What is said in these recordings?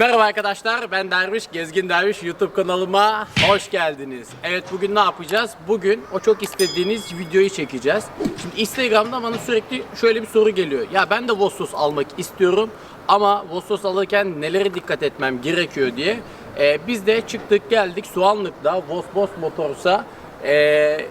Merhaba arkadaşlar, ben Derviş, Gezgin Derviş YouTube kanalıma hoş geldiniz. Evet bugün ne yapacağız? Bugün o çok istediğiniz videoyu çekeceğiz. Şimdi Instagram'da bana sürekli şöyle bir soru geliyor. Ya ben de Vossos almak istiyorum ama Vossos alırken nelere dikkat etmem gerekiyor diye. Ee, biz de çıktık geldik Soğanlık'ta Vosbos Motors'a ee,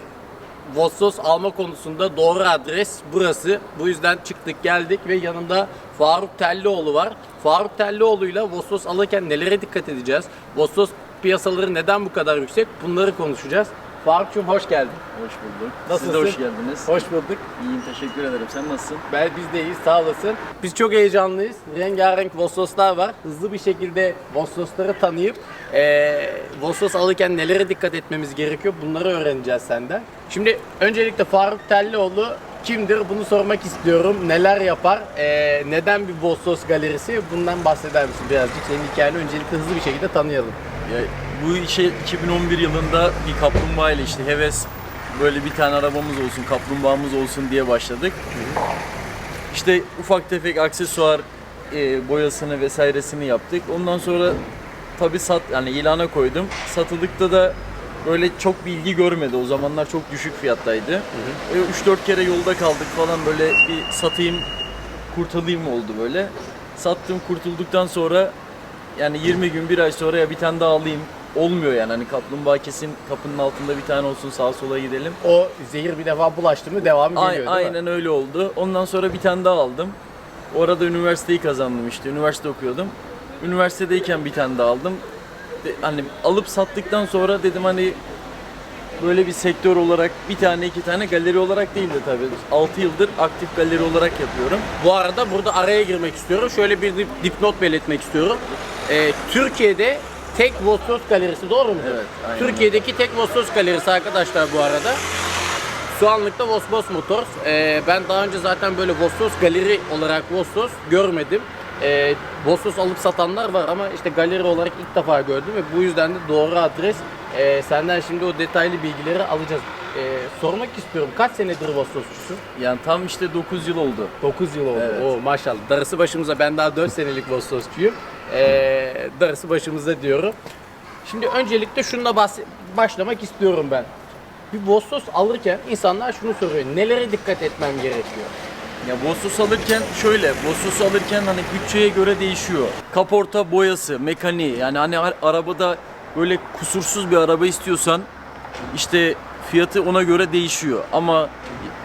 Vossos alma konusunda doğru adres burası. Bu yüzden çıktık geldik ve yanında Faruk Tellioğlu var. Faruk Tellioğlu'yla Vossos alırken nelere dikkat edeceğiz? Vossos piyasaları neden bu kadar yüksek? Bunları konuşacağız. Faruk'cum hoş geldin. Hoş bulduk. Nasılsın? Siz de hoş geldiniz. Hoş bulduk. İyiyim teşekkür ederim. Sen nasılsın? Ben biz de iyiyiz sağ olasın. Biz çok heyecanlıyız. Rengarenk Vossoslar var. Hızlı bir şekilde Vossosları tanıyıp eee Vossos alırken nelere dikkat etmemiz gerekiyor bunları öğreneceğiz senden. Şimdi öncelikle Faruk Tellioğlu kimdir bunu sormak istiyorum. Neler yapar? Eee, neden bir Vossos galerisi? Bundan bahseder misin birazcık? Senin hikayeni öncelikle hızlı bir şekilde tanıyalım. Ya, bu işe 2011 yılında bir kaplumbağa ile işte heves böyle bir tane arabamız olsun, kaplumbağamız olsun diye başladık. İşte ufak tefek aksesuar e, boyasını vesairesini yaptık. Ondan sonra tabi sat yani ilana koydum. Satılıkta da böyle çok bir ilgi görmedi. O zamanlar çok düşük fiyattaydı. E, 3-4 kere yolda kaldık falan böyle bir satayım kurtulayım oldu böyle. Sattım kurtulduktan sonra yani 20 gün bir ay sonra ya bir tane daha alayım olmuyor yani hani kaplumbağa kesin kapının altında bir tane olsun sağa sola gidelim. O zehir bir defa bulaştı mı devamı geliyor değil mi? aynen öyle oldu. Ondan sonra bir tane daha aldım. Orada üniversiteyi kazandım işte. Üniversite okuyordum. Üniversitedeyken bir tane daha aldım. De- hani alıp sattıktan sonra dedim hani böyle bir sektör olarak bir tane iki tane galeri olarak değil de tabii 6 yıldır aktif galeri olarak yapıyorum. Bu arada burada araya girmek istiyorum. Şöyle bir dip- dipnot belirtmek istiyorum. Ee, Türkiye'de tek Vossos galerisi doğru mu? Evet, aynen. Türkiye'deki tek Vossos galerisi arkadaşlar bu arada. Soğanlık'ta Vosbos Motors. Ee, ben daha önce zaten böyle Vossos galeri olarak Vossos görmedim. Ee, Vossos alıp satanlar var ama işte galeri olarak ilk defa gördüm ve bu yüzden de doğru adres. Ee, senden şimdi o detaylı bilgileri alacağız. Ee, sormak istiyorum kaç senedir Vossosçusun? Yani tam işte 9 yıl oldu. 9 yıl oldu. Evet. Oo, maşallah. Darısı başımıza. Ben daha 4 senelik Vososçuyum. Ee, darısı başımıza diyorum. Şimdi öncelikle şununla bahs- başlamak istiyorum ben. Bir Vossos alırken insanlar şunu soruyor. Nelere dikkat etmem gerekiyor? Ya Vossos alırken şöyle, Vossos alırken hani bütçeye göre değişiyor. Kaporta boyası, mekaniği yani hani ar- arabada böyle kusursuz bir araba istiyorsan işte fiyatı ona göre değişiyor. Ama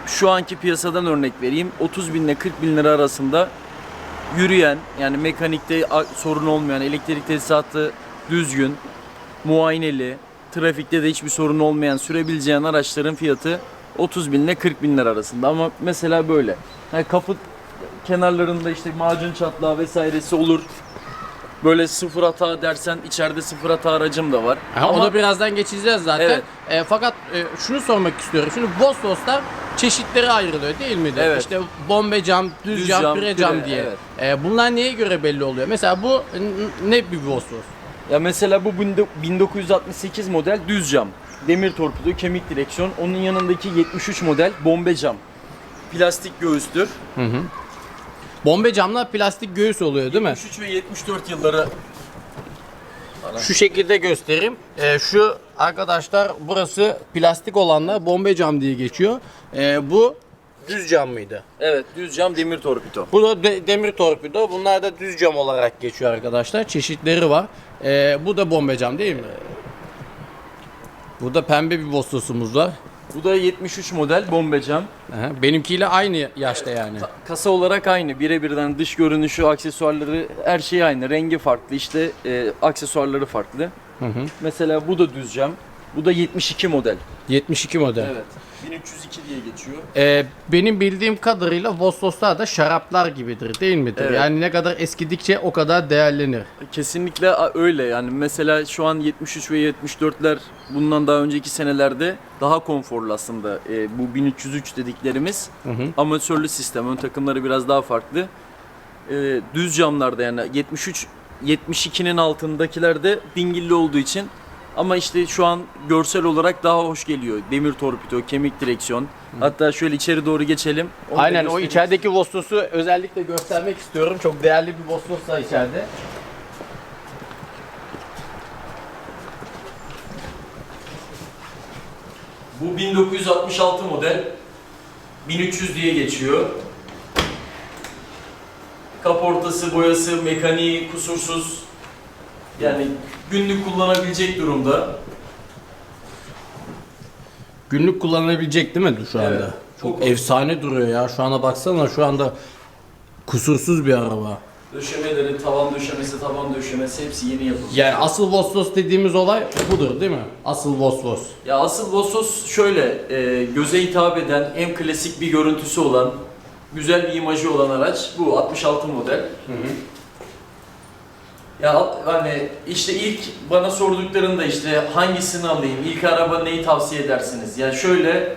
şu anki piyasadan örnek vereyim 30 bin ile 40 bin lira arasında yürüyen yani mekanikte sorun olmayan elektrik tesisatı düzgün, muayeneli, trafikte de hiçbir sorun olmayan sürebileceğin araçların fiyatı 30 bin ile 40 bin lira arasında ama mesela böyle yani kapı kenarlarında işte macun çatlağı vesairesi olur böyle sıfır hata dersen içeride sıfır hata aracım da var Ha, Onu birazdan geçeceğiz zaten. Evet. Ee, fakat e, şunu sormak istiyorum. Şimdi Vossos'lar çeşitleri ayrılıyor değil mi? Evet. İşte bombe cam, düz, Düz cam, cam, pire cam pire, diye. evet. Ee, bunlar neye göre belli oluyor? Mesela bu ne bir Vossos? Ya mesela bu binde- 1968 model düz cam. Demir torpido, kemik direksiyon. Onun yanındaki 73 model bombe cam. Plastik göğüstür. Bombe camlar plastik göğüs oluyor değil mi? 73 ve 74 yılları Şu şekilde göstereyim. Ee, şu arkadaşlar burası plastik olanlar bombe cam diye geçiyor. Ee, bu düz cam mıydı? Evet, düz cam demir torpido. Bu da de- demir torpido. Bunlar da düz cam olarak geçiyor arkadaşlar. Çeşitleri var. Ee, bu da bombe cam değil mi? Burada pembe bir Vossos'umuz var. Bu da 73 model bombe cam. Aha, benimkiyle aynı yaşta yani. Kasa olarak aynı. Birebirden dış görünüşü, aksesuarları her şey aynı. Rengi farklı işte e, aksesuarları farklı. Hı hı. Mesela bu da düz cam. Bu da 72 model. 72 model. Evet. 1302 diye geçiyor. Ee, benim bildiğim kadarıyla Vossoslar da şaraplar gibidir değil midir? Evet. Yani ne kadar eskidikçe o kadar değerlenir. Kesinlikle öyle yani mesela şu an 73 ve 74'ler bundan daha önceki senelerde daha konforlu aslında E, bu 1303 dediklerimiz Hı hı. amatörlü sistem ön takımları biraz daha farklı E, düz camlarda yani 73 72'nin altındakiler de dingilli olduğu için ama işte şu an görsel olarak daha hoş geliyor. Demir torpido, kemik direksiyon. Hatta şöyle içeri doğru geçelim. Onu Aynen o göstereyim. içerideki Vostos'u özellikle göstermek istiyorum. Çok değerli bir Vostos da içeride. Bu 1966 model. 1300 diye geçiyor. Kaportası, boyası, mekaniği kusursuz. Yani günlük kullanabilecek durumda. Günlük kullanabilecek değil mi şu anda? Evet. Çok efsane duruyor ya. Şu ana baksana şu anda kusursuz bir araba. Döşemeleri, tavan döşemesi, tavan döşemesi hepsi yeni yapılmış. Yani asıl Vostos dediğimiz olay budur değil mi? Asıl Vostos. Ya asıl Vosos şöyle, e, göze hitap eden, hem klasik bir görüntüsü olan, güzel bir imajı olan araç bu 66 model. Ya hani işte ilk bana sorduklarında işte hangisini alayım, ilk araba neyi tavsiye edersiniz? Yani şöyle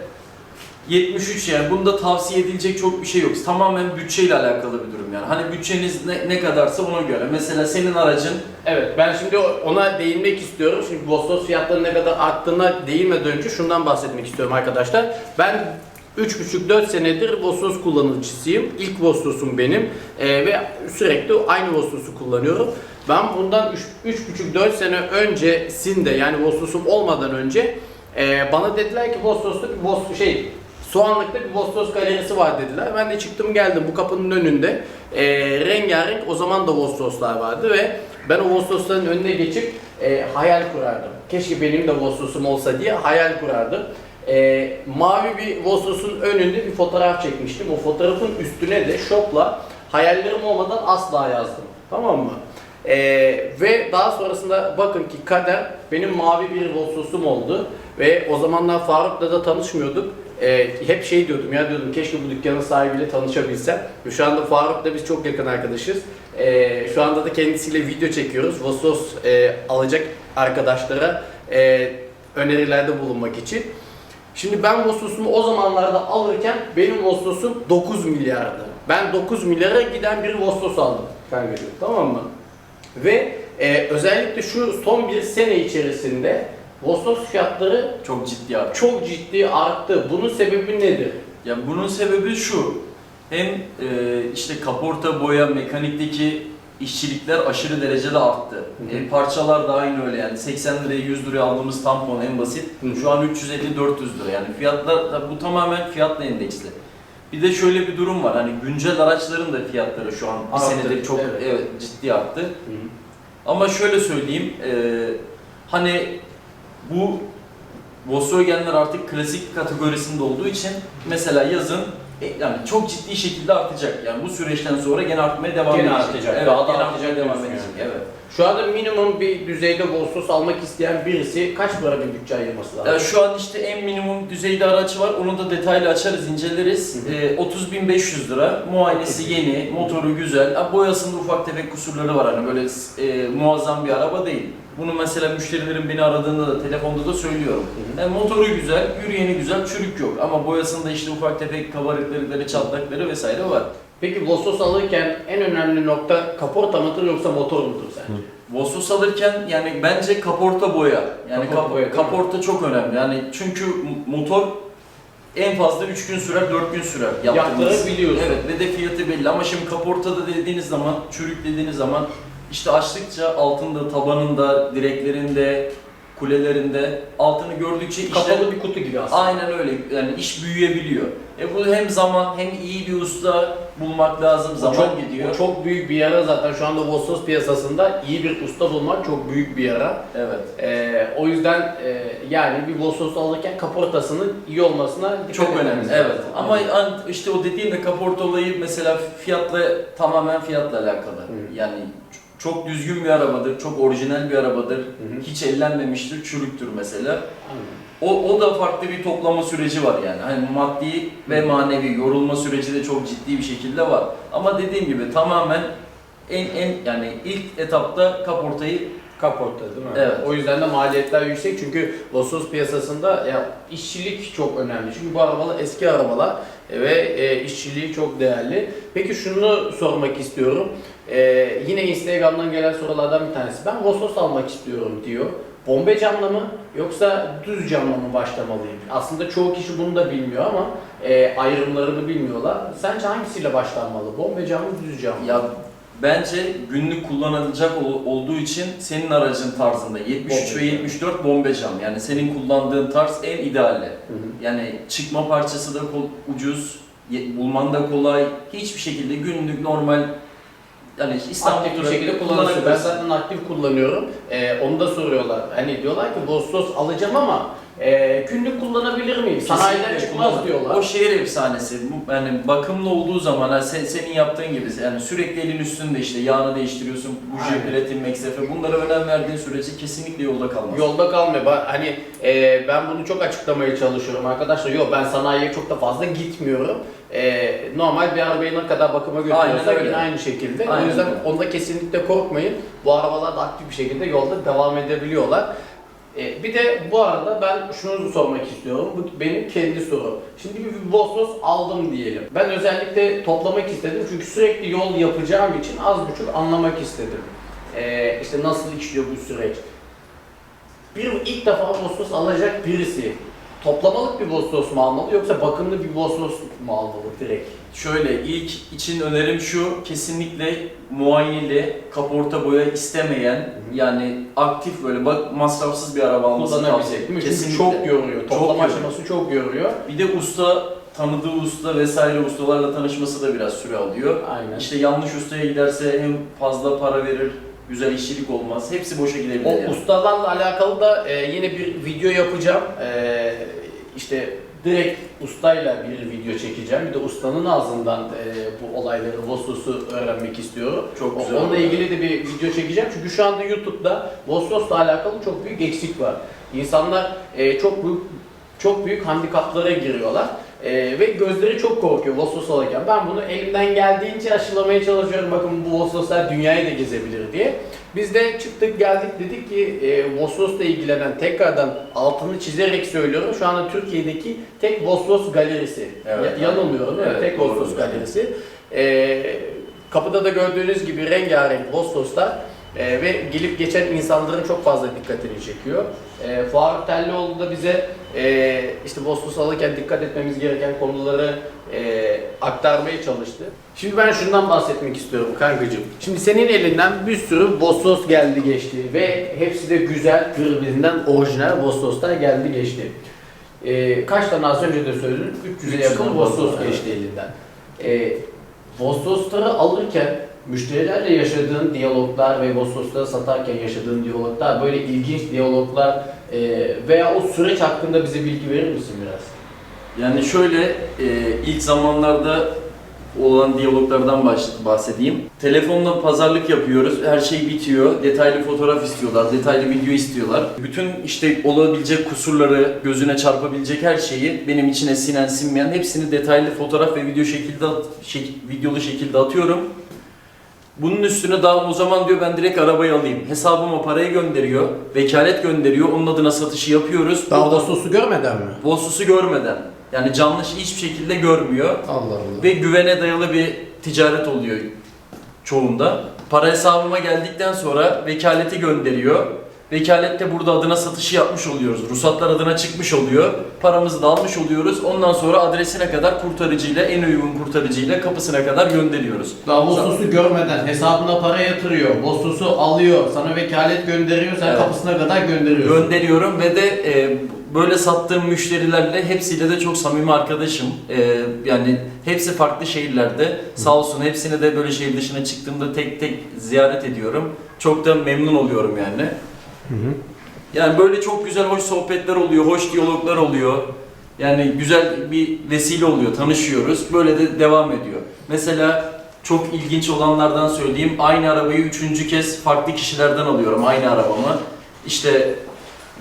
73 yani bunda tavsiye edilecek çok bir şey yok. Tamamen bütçeyle alakalı bir durum yani. Hani bütçeniz ne, ne kadarsa ona göre. Mesela senin aracın Evet ben şimdi ona değinmek istiyorum. Şimdi Vostos fiyatları ne kadar arttığına değinmeden önce şundan bahsetmek istiyorum arkadaşlar. Ben 3,5-4 senedir Vostos kullanıcısıyım. İlk Vostos'um benim Ee, ve sürekli aynı Vostos'u kullanıyorum. Ben bundan 3,5-4 sene öncesinde yani Vostos'um olmadan önce e, bana dediler ki Vostos'ta bir Vostos şey Soğanlık'ta bir Vostos galerisi var dediler. Ben de çıktım geldim bu kapının önünde. E, rengarenk o zaman da Vostoslar vardı ve ben o Vostosların önüne geçip e, hayal kurardım. Keşke benim de Vostos'um olsa diye hayal kurardım. E, mavi bir Vostos'un önünde bir fotoğraf çekmiştim. O fotoğrafın üstüne de şopla hayallerim olmadan asla yazdım. Tamam mı? E, ve daha sonrasında bakın ki kader benim mavi bir Vostos'um oldu. Ve o zamanlar Faruk'la da tanışmıyorduk. Ee, hep şey diyordum ya diyordum keşke bu dükkanın sahibiyle tanışabilsem. Ve şu anda Faruk'la biz çok yakın arkadaşız. Ee, şu anda da kendisiyle video çekiyoruz. Vostos e, alacak arkadaşlara e, önerilerde bulunmak için. Şimdi ben Vostos'umu o zamanlarda alırken benim Vostos'um 9 milyardı. Ben 9 milyara giden bir Vostos aldım. Ben tamam mı? Ve e, özellikle şu son bir sene içerisinde Vostos fiyatları çok ciddi abi. çok ciddi arttı. Bunun sebebi nedir? Ya bunun sebebi şu. Hem e, işte kaporta, boya, mekanikteki işçilikler aşırı derecede arttı. Hı. E, parçalar da aynı öyle yani 80 liraya 100 liraya aldığımız tampon en basit. Hı hı. Şu an 350-400 lira yani fiyatlar da bu tamamen fiyatla endeksli. Bir de şöyle bir durum var hani güncel araçların da fiyatları şu an bir Arttı, senedir çok evet. evet, ciddi arttı. Ama şöyle söyleyeyim, e, hani bu Volkswagen'ler artık klasik kategorisinde olduğu için mesela yazın yani çok ciddi şekilde artacak. Yani bu süreçten sonra gene artmaya devam Gene edecek. artacak, Evet, daha da gene artacak artmaya devam diyorsun edecek. yani. Evet. Şu anda minimum bir düzeyde Vostos almak isteyen birisi kaç para bir bütçe ayırması lazım? Ya şu an işte en minimum düzeyde araç var. Onu da detaylı açarız, inceleriz. Hı hı. E, 30.500 lira. Muayenesi yeni, motoru güzel. Ha, boyasında ufak tefek kusurları var. Hani böyle e, muazzam bir araba değil. Bunu mesela müşterilerin beni aradığında da telefonda da söylüyorum. Hı hı. Yani motoru güzel, yürüyeni güzel, çürük yok. Ama boyasında işte ufak tefek kabarıklıkları, çatlakları vesaire var. Peki Vostos alırken en önemli nokta kaporta mıdır yoksa motor mudur sence? Vosos alırken yani bence kaporta boya. Yani Kaporta kap- boya, kaporta çok önemli. Yani çünkü motor en fazla 3 gün sürer, 4 gün sürer yaptığımız. Yaptırabiliyorsun. Evet ve de fiyatı belli ama şimdi kaportada dediğiniz zaman, çürük dediğiniz zaman işte açtıkça altında, tabanında, direklerinde, kulelerinde altını gördükçe işler... Kapalı bir kutu gibi aslında. Aynen öyle. Yani iş büyüyebiliyor. E bu hem zaman hem iyi bir usta bulmak lazım. O Zaman çok, gidiyor. o çok büyük bir yara zaten şu anda Vostos piyasasında iyi bir usta bulmak çok büyük bir yara. Evet. Ee, o yüzden e, yani bir Vostos alırken kaportasının iyi olmasına dikkat Çok önemli. etmemiz Evet. lazım. Ama an- işte o dediğin de kaporta olayı mesela fiyatla tamamen fiyatla alakalı. Hı. Yani çok düzgün bir arabadır, çok orijinal bir arabadır. hı. Hiç ellenmemiştir, çürüktür mesela. Aynen. O, o da farklı bir toplama süreci var yani. Hani maddi ve Hı. manevi yorulma süreci de çok ciddi bir şekilde var. Ama dediğim gibi tamamen en en yani ilk etapta kaportayı Kaporta değil mi? Evet. O yüzden de maliyetler yüksek çünkü Vostos piyasasında ya işçilik çok önemli. Çünkü bu arabalar eski arabalar ve e, işçiliği çok değerli. Peki şunu sormak istiyorum. E, yine Instagram'dan gelen sorulardan bir tanesi. Ben Vostos almak istiyorum diyor. Bombe camla mı yoksa düz camla mı başlamalıyım? Aslında çoğu kişi bunu da bilmiyor ama e, ayrımlarını bilmiyorlar. Sence hangisiyle başlanmalı? Bombe cam mı düz cam mı? ya Bence günlük kullanılacak ol- olduğu için senin aracın tarzında 73 ve Bombe. 74 bombe cam. Yani senin kullandığın tarz en ideali. Yani çıkma parçası da ucuz, bulman da kolay. Hiçbir şekilde günlük normal yani İstanbul aktif bir şekilde kullanıyorsun. Ben zaten aktif kullanıyorum. Ee, onu da soruyorlar. Hani diyorlar ki Vostos alacağım ama e, günlük kullanabilir miyim? Sanayiden çıkmaz diyorlar. O şehir efsanesi. Bu- Yani bakımlı olduğu zaman hani sen, senin yaptığın gibi yani sürekli elin üstünde işte yağını değiştiriyorsun, buji, Aynen. platin, meksefe bunlara önem verdiğin sürece kesinlikle yolda kalmaz. Yolda kalmıyor. Ben, hani e, ben bunu çok açıklamaya çalışıyorum arkadaşlar. Yok ben sanayiye çok da fazla gitmiyorum. E, normal bir arabayı ne kadar bakıma götürüyorsak yine aynı şekilde. Aynen o yüzden öyle. onda kesinlikle korkmayın. Bu arabalar da aktif bir şekilde yolda devam edebiliyorlar. E, bir de bu arada ben şunu sormak istiyorum. Bu benim kendi sorum. Şimdi bir Vosos aldım diyelim. Ben özellikle toplamak istedim çünkü sürekli yol yapacağım için az buçuk anlamak istedim. E, işte nasıl işliyor bu süreç. Bir ilk defa Vostos alacak birisi toplamalık bir Vostos mu almalı yoksa bakımlı bir Vostos mu almalı direkt? Şöyle ilk için önerim şu kesinlikle muayeneli kaporta boya istemeyen yani aktif böyle bak masrafsız bir araba tavsiye Kullanabilecek mi? Kesinlikle. Çünkü çok yoruyor. Çok Toplama yoruyor. aşaması çok yoruyor. Bir de usta tanıdığı usta vesaire ustalarla tanışması da biraz süre alıyor. Aynen. İşte yanlış ustaya giderse hem fazla para verir, güzel işçilik olmaz. Hepsi boşa gidebilir. O yani. ustalarla alakalı da e, yine bir video yapacağım. E, işte direkt ustayla bir video çekeceğim. Bir de ustanın ağzından e, bu olayları, Vostos'u öğrenmek istiyorum. Çok güzel. Onunla ilgili de bir video çekeceğim. Çünkü şu anda YouTube'da Vostos'la alakalı çok büyük eksik var. İnsanlar e, çok büyük çok büyük handikaplara giriyorlar. E, ve gözleri çok korkuyor Vostos alırken. Ben bunu elimden geldiğince aşılamaya çalışıyorum. Bakın bu Vostoslar dünyayı da gezebilir diye. Biz de çıktık geldik dedik ki e, Vostos'la ilgilenen tekrardan altını çizerek söylüyorum. Şu anda Türkiye'deki tek Vostos galerisi. Evet. Ya- yanılmıyorum? Evet, tek. Vostos galerisi. E, kapıda da gördüğünüz gibi rengarenk Vostoslar e, ve gelip geçen insanların çok fazla dikkatini çekiyor. E, Faruk Tellioğlu da bize e, işte Vostos alırken dikkat etmemiz gereken konuları e, aktarmaya çalıştı. Şimdi ben şundan bahsetmek istiyorum kankacığım. Şimdi senin elinden bir sürü Vostos geldi geçti ve hepsi de güzel, birbirinden orijinal Vostoslar geldi geçti. E, kaç tane az önce de söyledim, 300'e 300'den yakın evet. geçti elinden. E, Vostosları alırken müşterilerle yaşadığın diyaloglar ve Vostosları satarken yaşadığın diyaloglar, böyle ilginç diyaloglar e, veya o süreç hakkında bize bilgi verir misin biraz? Yani şöyle e, ilk zamanlarda olan diyaloglardan bahsedeyim. Telefonla pazarlık yapıyoruz. Her şey bitiyor. Detaylı fotoğraf istiyorlar, detaylı video istiyorlar. Bütün işte olabilecek kusurları, gözüne çarpabilecek her şeyi benim içine sinen sinmeyen hepsini detaylı fotoğraf ve video şekilde şek- videolu şekilde atıyorum. Bunun üstüne daha o zaman diyor ben direkt arabayı alayım. Hesabıma parayı gönderiyor, vekalet gönderiyor. Onun adına satışı yapıyoruz. Daha Vostos'u görmeden mi? Vosus'u görmeden. Yani canlı hiçbir şekilde görmüyor. Allah Allah. Ve güvene dayalı bir ticaret oluyor çoğunda. Para hesabıma geldikten sonra vekaleti gönderiyor. Vekalette burada adına satışı yapmış oluyoruz. Ruhsatlar adına çıkmış oluyor. Paramızı da almış oluyoruz. Ondan sonra adresine kadar kurtarıcıyla, en uygun kurtarıcıyla kapısına kadar gönderiyoruz. Daha Vostos'u görmeden hesabına para yatırıyor, Vostos'u alıyor, sana vekalet gönderiyor, sen Evet. kapısına kadar gönderiyorsun. Gönderiyorum ve de e, böyle sattığım müşterilerle hepsiyle de çok samimi arkadaşım. E, yani hepsi farklı şehirlerde. Sağ olsun hepsine de böyle şehir dışına çıktığımda tek tek ziyaret ediyorum. Çok da memnun oluyorum yani. Yani böyle çok güzel hoş sohbetler oluyor, hoş diyaloglar oluyor. Yani güzel bir vesile oluyor, tanışıyoruz. Böyle de devam ediyor. Mesela çok ilginç olanlardan söyleyeyim. Aynı arabayı üçüncü kez farklı kişilerden alıyorum, aynı arabamı. İşte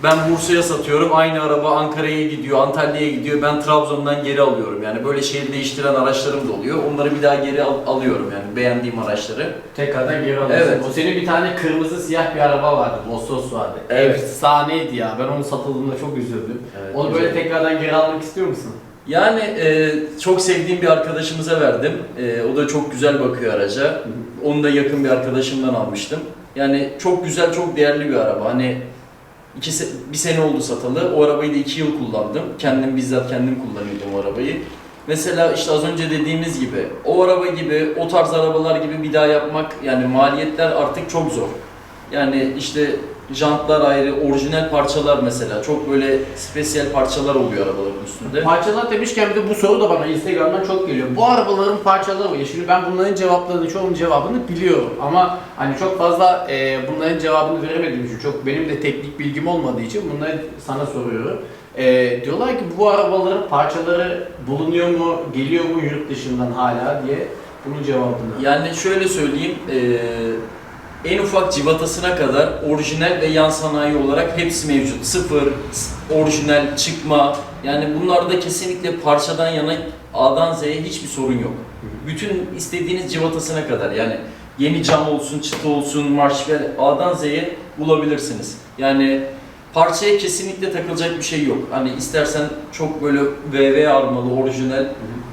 ben Bursa'ya satıyorum, aynı araba Ankara'ya gidiyor, Antalya'ya gidiyor. Ben Trabzon'dan geri alıyorum. Yani böyle şehir değiştiren araçlarım da oluyor. Onları bir daha geri al- alıyorum yani beğendiğim araçları. Tekrardan geri alıyorsun. Evet. O senin bir tane kırmızı siyah bir araba vardı, Vostos vardı. Evet. Efsaneydi ya, ben onu satıldığında çok üzüldüm. Evet, onu güzel. böyle tekrardan geri almak istiyor musun? Yani e, çok sevdiğim bir arkadaşımıza verdim. E, o da çok güzel bakıyor araca. Onu da yakın bir arkadaşımdan almıştım. Yani çok güzel, çok değerli bir araba. Hani iki se- bir sene oldu satalı. O arabayı da iki yıl kullandım. Kendim bizzat kendim kullanıyordum o arabayı. Mesela işte az önce dediğimiz gibi o araba gibi, o tarz arabalar gibi bir daha yapmak yani maliyetler artık çok zor. Yani işte jantlar ayrı, orijinal parçalar mesela çok böyle spesiyel parçalar oluyor arabaların üstünde. Parçalar demişken bir de bu soru da bana Instagram'dan çok geliyor. Bu arabaların parçaları var. Şimdi ben bunların cevaplarını, çoğunun cevabını biliyorum. Ama hani çok fazla e, bunların cevabını veremediğim için, çok benim de teknik bilgim olmadığı için bunları sana soruyorum. E, diyorlar ki bu arabaların parçaları bulunuyor mu, geliyor mu yurt dışından hala diye bunun cevabını. Yani şöyle söyleyeyim, eee, en ufak civatasına kadar orijinal ve yan sanayi olarak hepsi mevcut. Sıfır, orijinal, çıkma. Yani bunlarda kesinlikle parçadan yana A'dan Z'ye hiçbir sorun yok. Bütün istediğiniz civatasına kadar yani yeni cam olsun, çıtı olsun, marş ve A'dan Z'ye bulabilirsiniz. Yani parçaya kesinlikle takılacak bir şey yok. Hani istersen çok böyle VV armalı, orijinal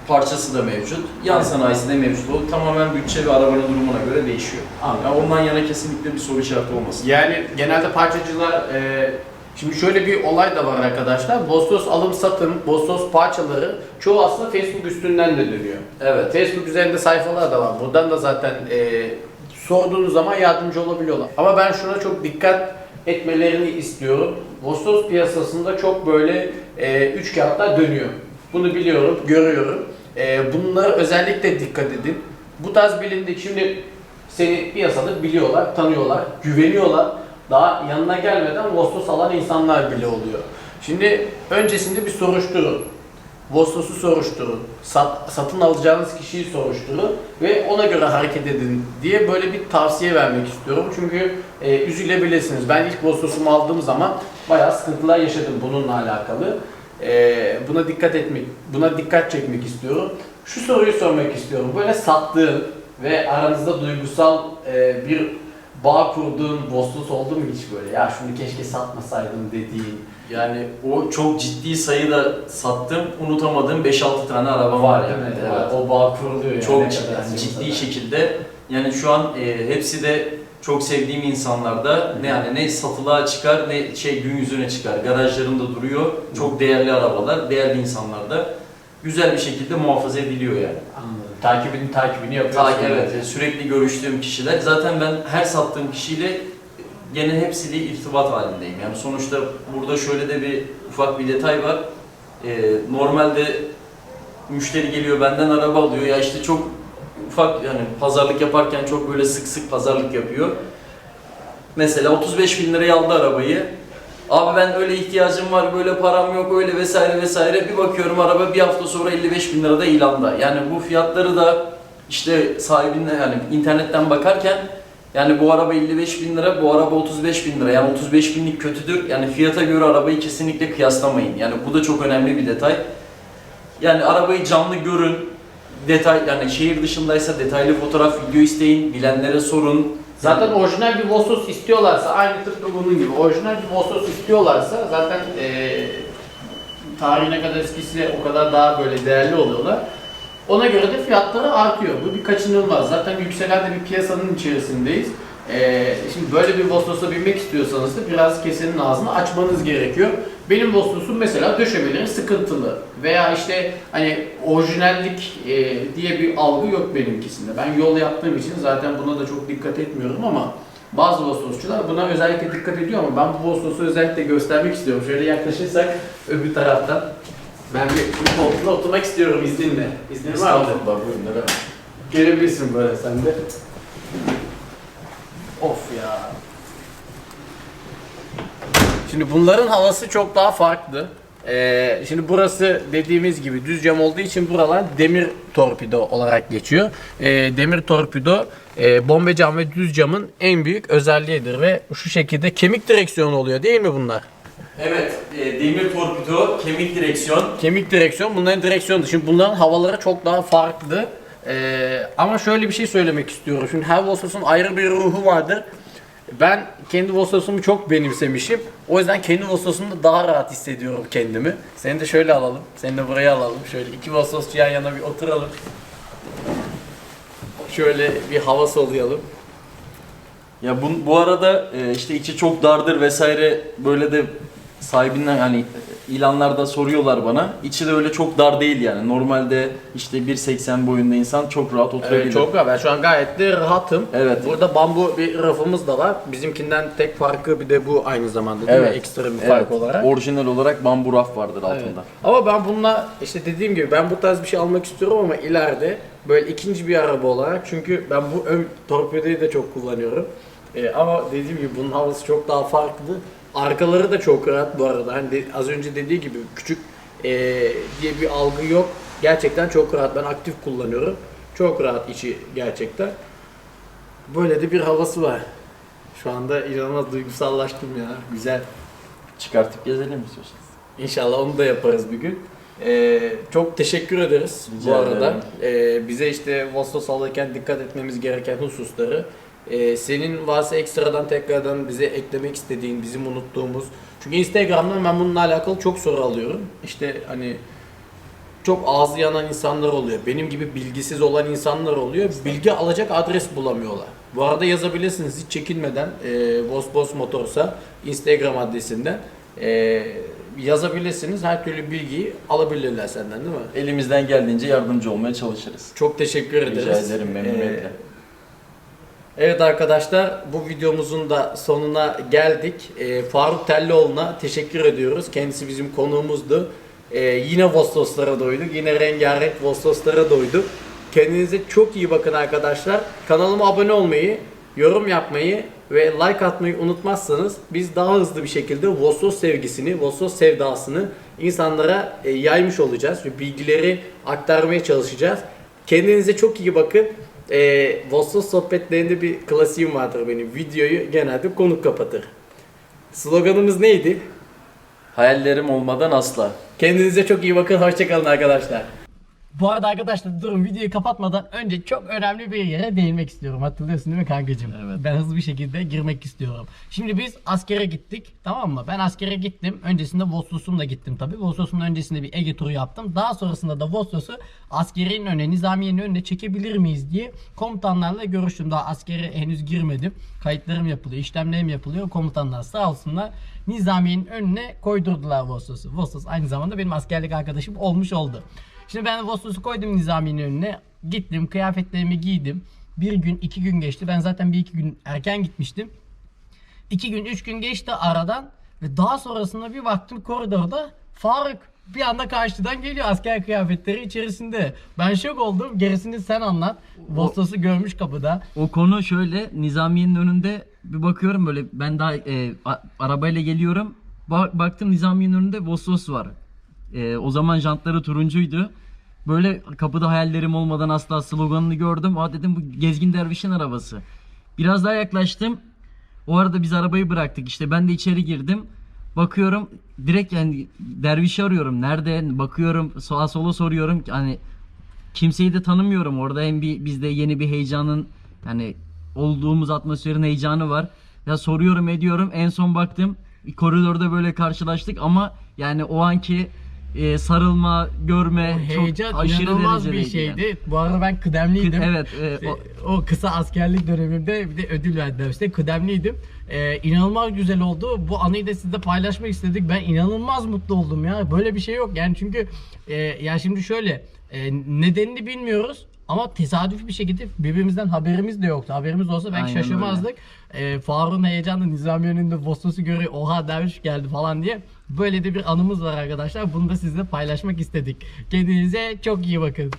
parçası da mevcut. Yan Evet. sanayisi de mevcut. O tamamen bütçe ve arabanın durumuna göre değişiyor. Anladım. Yani ondan yana kesinlikle bir soru işareti olmasın. Yani genelde parçacılar e, şimdi şöyle bir olay da var arkadaşlar. Vostos alım satım, Vostos parçaları çoğu aslında Facebook üstünden de dönüyor. Evet. Facebook üzerinde sayfalar da var. Buradan da zaten e, sorduğunuz zaman yardımcı olabiliyorlar. Ama ben şuna çok dikkat etmelerini istiyorum. Vostos piyasasında çok böyle e, üç kağıtlar dönüyor. Bunu biliyorum, görüyorum. E, bunlara özellikle dikkat edin. Bu tarz bilindik şimdi seni piyasada biliyorlar, tanıyorlar, güveniyorlar. Daha yanına gelmeden Vostos alan insanlar bile oluyor. Şimdi öncesinde bir soruşturun. Vostos'u soruşturun. Sat, satın alacağınız kişiyi soruşturun ve ona göre hareket edin diye böyle bir tavsiye vermek istiyorum. Çünkü e, üzülebilirsiniz. Ben ilk Vostos'umu aldığım zaman bayağı sıkıntılar yaşadım bununla alakalı. E, buna dikkat etmek, buna dikkat çekmek istiyorum. Şu soruyu sormak istiyorum. Böyle sattığın ve aranızda duygusal e, bir bağ kurduğun Vostos oldu mu hiç böyle? Ya şunu keşke satmasaydım dediğin. Yani o çok ciddi sayıda sattım, unutamadığım 5-6 tane araba var yani. mi? Evet. O bağ kuruluyor yani. Çok ciddi, ciddi şekilde yani şu an e, hepsi de çok sevdiğim insanlarda ne yani ne satılığa çıkar ne şey gün yüzüne çıkar. Garajlarında duruyor. Çok değerli arabalar, değerli insanlar da güzel bir şekilde muhafaza ediliyor yani. Anladım. Takibini takibini yapıyorsun. Ta, evet, e, sürekli görüştüğüm kişiler. Zaten ben her sattığım kişiyle gene hepsiyle irtibat halindeyim. Yani sonuçta burada şöyle de bir ufak bir detay var. Ee, normalde müşteri geliyor benden araba alıyor. Ya işte çok ufak yani pazarlık yaparken çok böyle sık sık pazarlık yapıyor. Mesela 35 bin liraya aldı arabayı. Abi ben öyle ihtiyacım var, böyle param yok, öyle vesaire vesaire. Bir bakıyorum araba bir hafta sonra 55 bin lirada ilanda. Yani bu fiyatları da işte sahibine yani internetten bakarken yani bu araba 55 bin lira, bu araba 35 bin lira. Yani 35 binlik kötüdür. Yani fiyata göre arabayı kesinlikle kıyaslamayın. Yani bu da çok önemli bir detay. Yani arabayı canlı görün. Detay yani şehir dışındaysa detaylı fotoğraf, video isteyin, bilenlere sorun. Zaten orijinal bir Vostos istiyorlarsa, aynı tıpkı bunun gibi orijinal bir Vostos istiyorlarsa zaten eee tarihine kadar eskisiyle o kadar daha böyle değerli oluyorlar. Ona göre de fiyatları artıyor. Bu bir kaçınılmaz. Zaten yükselen de bir piyasanın içerisindeyiz. Eee, şimdi böyle bir Vostos'a binmek istiyorsanız da biraz kesenin ağzını açmanız gerekiyor. Benim Vostos'um mesela döşemeleri sıkıntılı veya işte hani orijinallik eee, diye bir algı yok benimkisinde. Ben yol yaptığım için zaten buna da çok dikkat etmiyorum ama bazı Vostosçular buna özellikle dikkat ediyor ama ben bu Vostos'u özellikle göstermek istiyorum. Şöyle yaklaşırsak öbür taraftan. Ben bir koltuğuna oturmak istiyorum izninle. İznin var mı? Estağfurullah buyurun. Gelebilirsin böyle sen de. Of ya. Şimdi bunların havası çok daha farklı. Ee, şimdi burası dediğimiz gibi düz cam olduğu için buralar demir torpido olarak geçiyor. Ee, demir torpido e, bombe cam ve düz camın en büyük özelliğidir ve şu şekilde kemik direksiyon oluyor değil mi bunlar? Evet, e, demir torpido, kemik direksiyon. Kemik direksiyon bunların direksiyonu. Şimdi bunların havaları çok daha farklı. Ee, ama şöyle bir şey söylemek istiyorum. Şimdi her Vosos'un ayrı bir ruhu vardır. Ben kendi Vosos'umu çok benimsemişim. O yüzden kendi Vosos'umda daha rahat hissediyorum kendimi. Seni de şöyle alalım. Seni de buraya alalım. Şöyle iki Vosos'cu yan yana bir oturalım. Şöyle bir hava soluyalım. Ya bu, bu arada e, işte içi çok dardır vesaire böyle de sahibinden yani ilanlarda soruyorlar bana. İçi de öyle çok dar değil yani. Normalde işte 1.80 boyunda insan çok rahat oturabilir. Evet, çok rahat. Ben şu an gayet de rahatım. Evet. Burada bambu bir rafımız da var. Bizimkinden tek farkı bir de bu aynı zamanda değil mi? Ekstra bir fark Evet. olarak. Orijinal olarak bambu raf vardır Evet. altında. Ama ben bununla işte dediğim gibi ben bu tarz bir şey almak istiyorum ama ileride böyle ikinci bir araba olarak çünkü ben bu ön torpidoyu da çok kullanıyorum. Ee, ama dediğim gibi bunun havası çok daha farklı. Arkaları da çok rahat bu arada. Hani de- az önce dediği gibi küçük ee, diye bir algı yok. Gerçekten çok rahat. Ben aktif kullanıyorum. Çok rahat içi gerçekten. Böyle de bir havası var. Şu anda inanılmaz duygusallaştım ya. Güzel. Çıkartıp gezelim istiyorsanız. İnşallah onu da yaparız bir gün. Ee, çok teşekkür ederiz Rica bu arada. Ee, bize işte Vostos alırken dikkat etmemiz gereken hususları. Ee, senin varsa ekstradan tekrardan bize eklemek istediğin, bizim unuttuğumuz. Çünkü Instagram'dan ben bununla alakalı çok soru alıyorum. İşte hani çok ağzı yanan insanlar oluyor. Benim gibi bilgisiz olan insanlar oluyor. Bilgi alacak adres bulamıyorlar. Bu arada yazabilirsiniz hiç çekinmeden e, Vosbos Motors'a Instagram adresinden e, yazabilirsiniz. Her türlü bilgiyi alabilirler senden değil mi? Elimizden geldiğince yardımcı olmaya çalışırız. Çok teşekkür ederiz. Rica ederim memnuniyetle. Ee, Evet arkadaşlar bu videomuzun da sonuna geldik. Ee, Faruk Tellioğlu'na teşekkür ediyoruz. Kendisi bizim konuğumuzdu. Ee, yine Vostoslara doyduk. Yine rengarenk Vostoslara doyduk. Kendinize çok iyi bakın arkadaşlar. Kanalıma abone olmayı, yorum yapmayı ve like atmayı unutmazsanız biz daha hızlı bir şekilde Vostos sevgisini, Vostos sevdasını insanlara e, yaymış olacağız ve bilgileri aktarmaya çalışacağız. Kendinize çok iyi bakın. Ee, Vostos sohbetlerinde bir klasiğim vardır benim. Videoyu genelde konuk kapatır. Sloganımız neydi? Hayallerim olmadan asla. Kendinize çok iyi bakın. Hoşçakalın arkadaşlar. Bu arada arkadaşlar durun videoyu kapatmadan önce çok önemli bir yere değinmek istiyorum. Hatırlıyorsun değil mi kankacığım? Evet. Ben hızlı bir şekilde girmek istiyorum. Şimdi biz askere gittik tamam mı? Ben askere gittim. Öncesinde Vostos'umla gittim tabii. Vostos'un öncesinde bir Ege turu yaptım. Daha sonrasında da Vostos'u askerin önüne, nizamiyenin önüne çekebilir miyiz diye komutanlarla görüştüm. Daha askere henüz girmedim. Kayıtlarım yapılıyor, işlemlerim yapılıyor. Komutanlar sağ olsunlar nizamiyenin önüne koydurdular Vostos'u. Vostos aynı zamanda benim askerlik arkadaşım olmuş oldu. Şimdi ben Vostos'u koydum nizamiyenin önüne. Gittim, kıyafetlerimi giydim. Bir gün, iki gün geçti. Ben zaten bir iki gün erken gitmiştim. İki gün, üç gün geçti aradan ve daha sonrasında bir baktım koridorda Faruk bir anda karşıdan geliyor asker kıyafetleri içerisinde. Ben şok oldum. Gerisini sen anlat. Vostos'u görmüş kapıda. O konu şöyle Nizamiye'nin önünde bir bakıyorum böyle ben daha e, a- arabayla geliyorum. Ba- baktım Nizamiye'nin önünde Vossos var. E, o zaman jantları turuncuydu. Böyle kapıda hayallerim olmadan asla sloganını gördüm. Aa dedim bu Gezgin Derviş'in arabası. Biraz daha yaklaştım. O arada biz arabayı bıraktık. İşte ben de içeri girdim. Bakıyorum direkt yani dervişi arıyorum. Nerede? Bakıyorum sağa sola soruyorum. Hani kimseyi de tanımıyorum. Orada hem bir bizde yeni bir heyecanın yani olduğumuz atmosferin heyecanı var. Ya soruyorum ediyorum. En son baktım koridorda böyle karşılaştık ama yani o anki e, sarılma, görme Heyecan çok aşırı inanılmaz bir derecedeydi yani. şeydi. Bu arada ben kıdemliydim. Evet, e, İşte o- o, kısa askerlik dönemimde bir de ödül verdiler işte kıdemliydim. Ee, inanılmaz güzel oldu. Bu anıyı da sizle paylaşmak istedik. Ben inanılmaz mutlu oldum ya. Böyle bir şey yok. Yani çünkü e, ya şimdi şöyle e, nedenini bilmiyoruz. Ama tesadüfi bir şekilde birbirimizden haberimiz de yoktu. Haberimiz olsa belki Aynen şaşırmazdık. E, Faruk'un heyecanla Nizami önünde Vostos'u görüyor. Oha derviş geldi falan diye. Böyle de bir anımız var arkadaşlar. Bunu da sizle paylaşmak istedik. Kendinize çok iyi bakın.